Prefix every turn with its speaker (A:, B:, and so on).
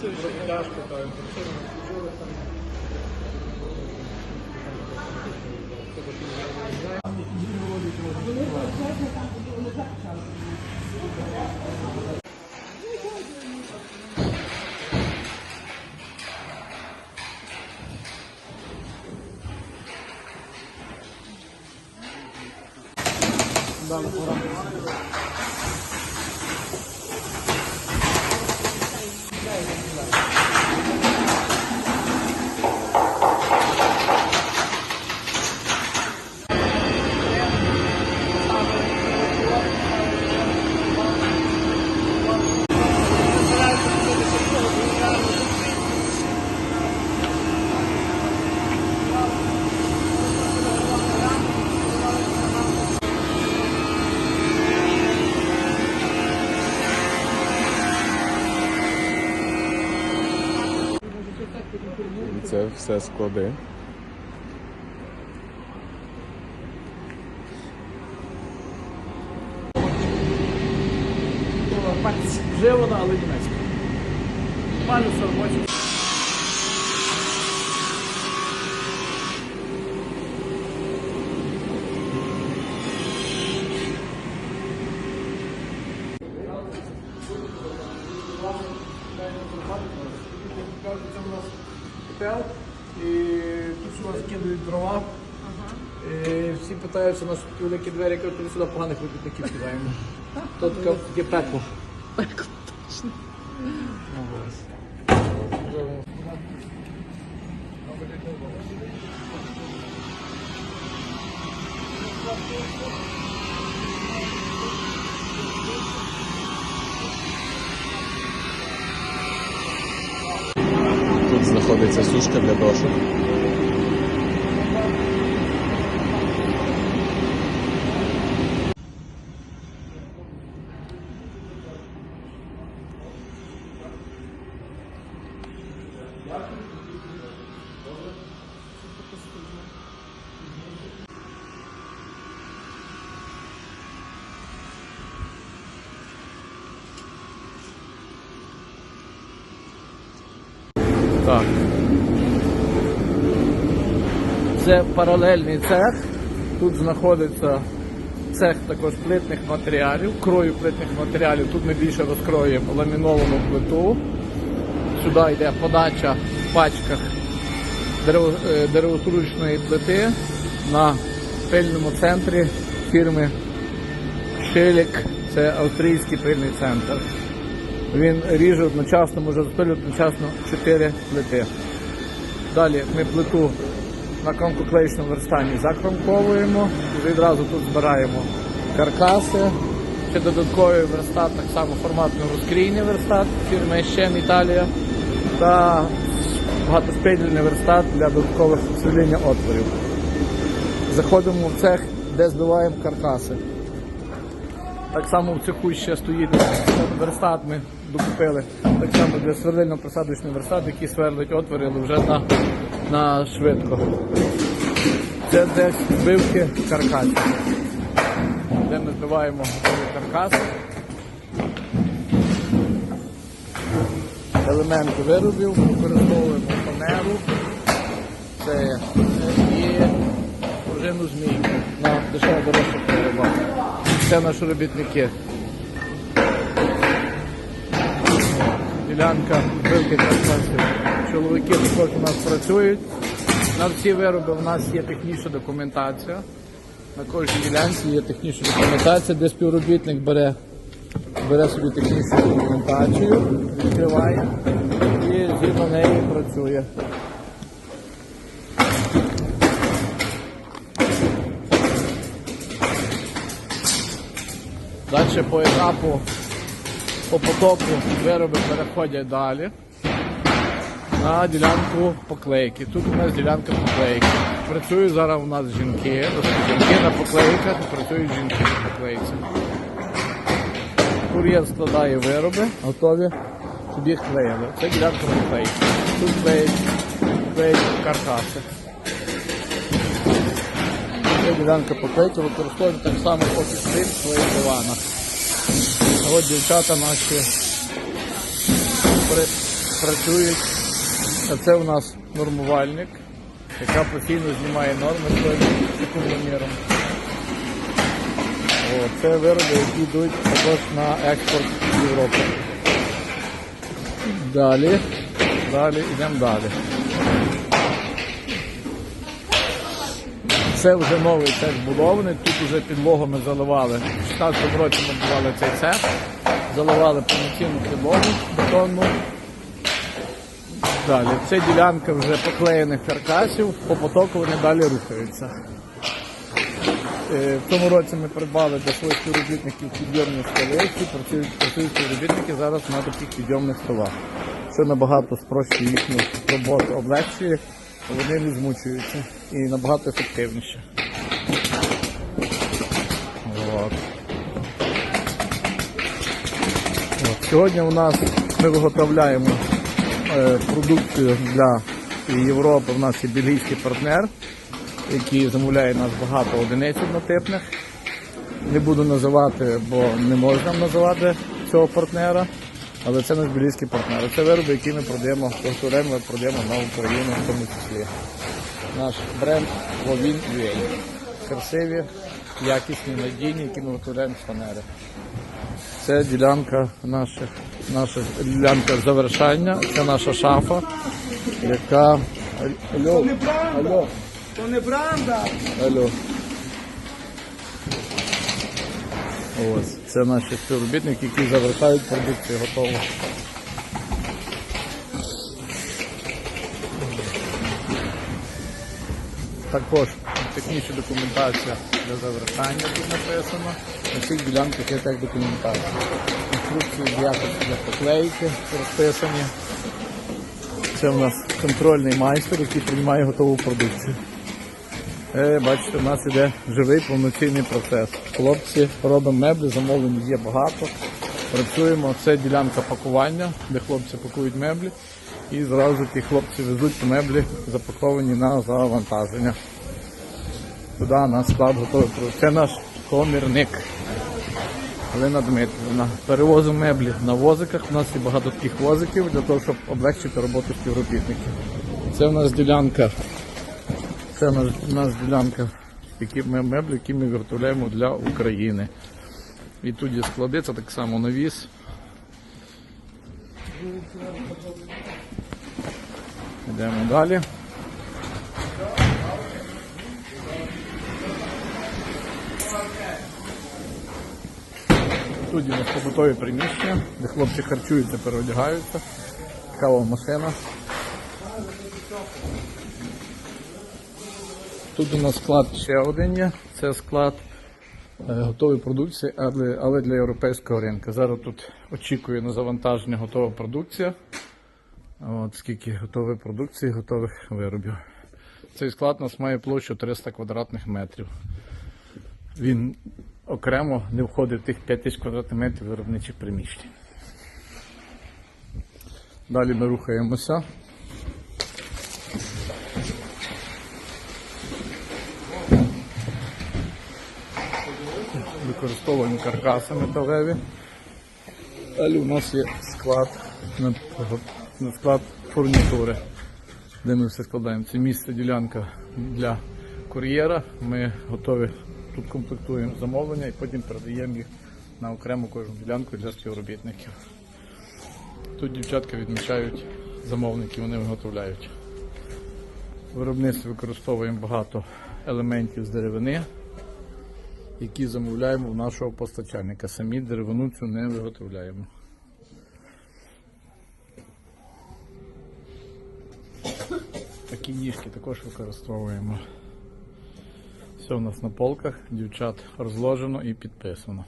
A: Трохи тяжко, та причина
B: все склади.
A: Вже вона, але німецька. Палюс робочий. Це у нас готел, і тут у нас кидають дрова. І всі питаються, у нас тут великі двері, кажуть, коли сюди поганих робітників кидаємо. То таке, таке пекло. Ну, ось.
B: Тут знаходиться сушка для дошок.
A: Так. Це паралельний цех. Тут знаходиться цех також плитних матеріалів, крою плитних матеріалів. Тут ми більше розкроюємо ламіновану плиту. Сюди йде подача в пачках е, деревотручної плити на пильному центрі фірми Шилік. Це австрійський пильний центр. Він ріже одночасно, може розпилювати одночасно 4 плити. Далі ми плиту на кромкоклеїчному верстані закромковуємо, і відразу тут збираємо каркаси. Ще додатковий верстат, так само форматно розкрійний верстат фірми Щем Італія та багатоспільний верстат для додаткових сверління отворів. Заходимо в цех, де збиваємо каркаси. Так само в цеху ще стоїть верстат, ми докупили. Так само для сверлильно-присадочний верстат, який сверлить отвори, але вже на, на швидко. Це десь збивки каркасів, де ми збиваємо каркаси. Елементи виробів, використовуємо фанеру. Це і пружину змійку на дешево дорожчих виробах. Це наші робітники. Ділянка вилки каркасів. Чоловіки також у нас працюють. На всі вироби у нас є технічна документація. На кожній ділянці є технічна документація, де співробітник бере, бере собі технічну документацію, відкриває і згідно неї працює. Далі по етапу, по потоку вироби переходять далі на ділянку поклейки. Тут у нас ділянка поклейки. Працюють зараз у нас жінки, жінки на поклейках, працюють жінки на поклейці. Кур'єр складає вироби, готові, щоб клеїли. Це ділянка поклейки. Тут клеють, клеють каркаси. Це ділянка поклейки використовуємо так само офіс в своїх диванах. А от дівчата наші працюють. А це у нас нормувальник, яка постійно знімає норми своїм секундоміром. Це вироби, які йдуть також на експорт в Європу. Далі, далі, йдемо далі. Це вже новий цех збудований. Тут вже підлогу ми заливали. У 2016 році ми будували цей цех, заливали повноцінну підлогу бетонну. Далі. Це ділянка вже поклеєних каркасів, по потоку вони далі рухаються. Е, В цьому році ми придбали для своїх співробітників підйомні столи, які працюють, співробітники зараз на таких підйомних столах. Що набагато спрощує їхню роботу, облегчує, вони не змучуються і набагато ефективніше. От. От. Сьогодні у нас ми виготовляємо продукцію для Європи. У нас є бельгійський партнер, який замовляє нас багато одиниць однотипних. Не буду називати, бо не можна називати цього партнера, але це наш бельгійський партнер. Це вироби, які ми продаємо, повторюємо, ми продаємо на Україну в тому числі. Наш бренд Вовін UA. Красиві, якісні, надійні, які ми виготовляємо фанери. Це ділянка наша, наша ділянка завершання, це наша шафа, яка. Алло, алло,
C: То не правда.
A: алло. Ось, це наші співробітники, які завертають продукцію готову. Також технічна документація для завершання тут написано. На всіх ділянках є так документація. Інструкції якості для поклейки розписані. Це у нас контрольний майстер, який приймає готову продукцію. Е, бачите, у нас іде живий повноцінний процес. Хлопці робимо меблі, замовлень є багато. Працюємо. Це ділянка пакування, де хлопці пакують меблі. І зразу ті хлопці везуть меблі запаковані на завантаження. Туди на склад готовий. Це наш комірник. Галина Дмитрівна. Перевозимо меблі на возиках. У нас є багато таких возиків для того, щоб облегчити роботу співробітників. Це в нас ділянка. Це у нас, у нас ділянка які ми- меблі, які ми виготовляємо для України. І тут є склади, це так само навіс. Йдемо далі. Тут у нас побутові приміщення, де хлопці харчуються, переодягаються. Кава машина. Тут у нас склад ще один є. Це склад е, готової продукції, але для європейського ринку. Зараз тут очікує на завантаження готова продукція. От скільки готової продукції, готових виробів. Цей склад у нас має площу 300 квадратних метрів. Він окремо не входить в тих 5 тисяч квадратних метрів виробничих приміщень. Далі ми рухаємося. Використовуємо каркаси металеві. Далі у нас є склад на, склад фурнітури, де ми все складаємо. Це місце ділянка для кур'єра. Ми готові тут комплектуємо замовлення і потім передаємо їх на окрему кожну ділянку для співробітників. Тут дівчатка відмічають замовники, вони виготовляють. В виробництві використовуємо багато елементів з деревини, які замовляємо в нашого постачальника. Самі деревину цю не виготовляємо. Такі ніжки також використовуємо. Все у нас на полках, дівчат розложено і підписано.